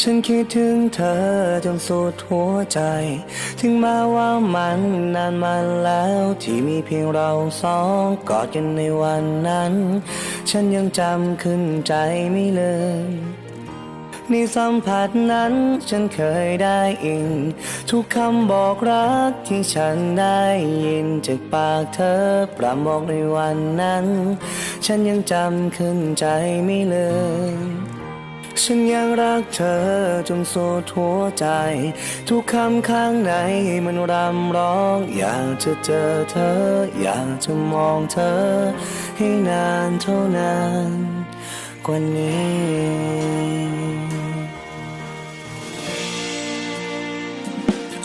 ฉันคิดถึงเธอจนสุดหัวใจ ถึงแม้ว่ามันนานมาแล้วที่มีเพียงเราสองกอดกันในวันนั้น ฉันยังจำขึ้นใจไม่ลืมในสัมผัสนั้นฉันเคยได้ยิน ทุกคำบอกรักที่ฉันได้ยินจากปากเธอปรำบอกในวันนั้น ฉันยังจำขึ้นใจไม่ลืม ฉันยังรักเธอจนสุดหัวใจ ทุกคำข้างในมันรำร้อง อยากจะเจอเธอ อยากจะมองเธอ ให้นานเท่านานกว่านี้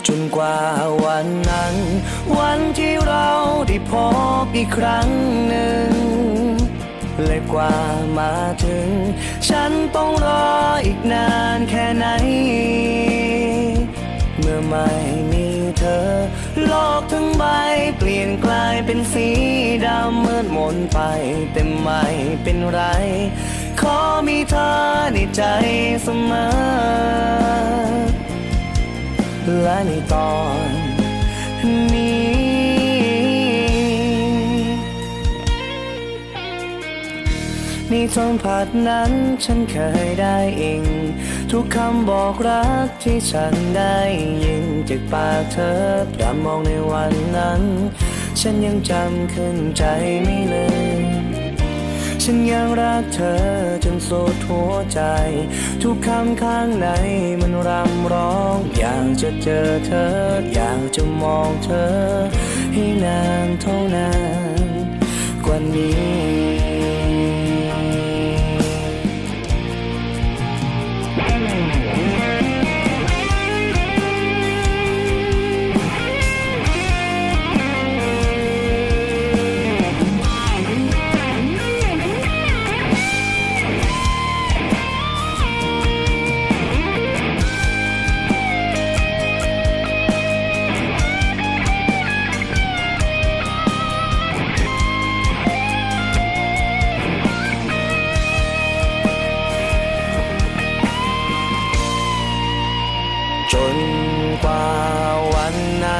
จนกว่าวันนั้น วันที่เราได้พบอีกครั้งหนึ่ง และกว่ามาถึง ฉันต้องรออีกนานแค่ไหน เมื่อไม่มีเธอ โลกทั้งใบเปลี่ยนกลายเป็นสีดำมืดมนไป แต่ไม่เป็นไร ขอมีเธอในใจเสมอและในตอน ในสัมผัสนั้นฉันเคยได้อิงทุกคำบอกรักที่ฉันได้ยินจากปากเธอพรำมองในวันนั้น ฉันยังจำขึ้นใจไม่ลืมฉันยังรักเธอจนสุดหัวใจ ทุกคำข้างในมันรำร้อง อยากจะเจอเธอ อยากจะมองเธอ ให้นานเท่านานกว่านี้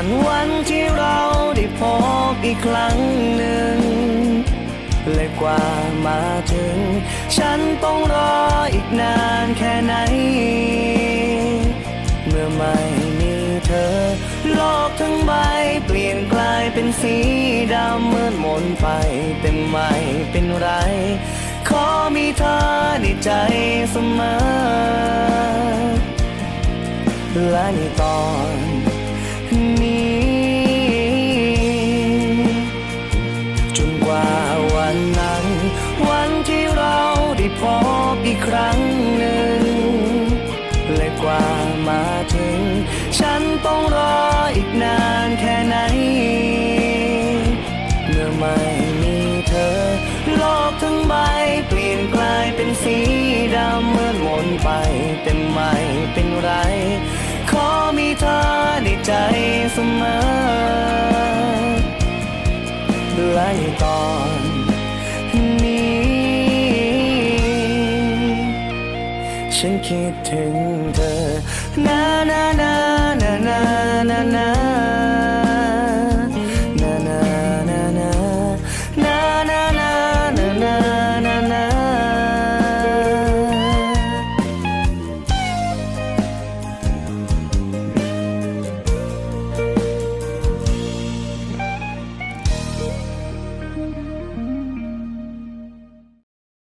วันวันที่เราได้พบอีกครั้งหนึ่ง และกว่ามาถึง ฉันต้องรออีกนานแค่ไหน เมื่อไม่มีเธอ โลกทั้งใบเปลี่ยนกลายเป็นสีดำเมืดมนไปแต่ไม่เป็นไร ขอมีเธอในใจเสมอและในตอน ว่ามาถึง ฉันต้องรออีกนานแค่ไหน เมื่อไม่มีเธอ โลกทั้งใบเปลี่ยนกลายเป็นสีดำเมืดมนไปแต่ไม่เป็นไร ขอมีเธอในใจเสมอและในตอนนี้ฉันคิดถึงเธอ นาน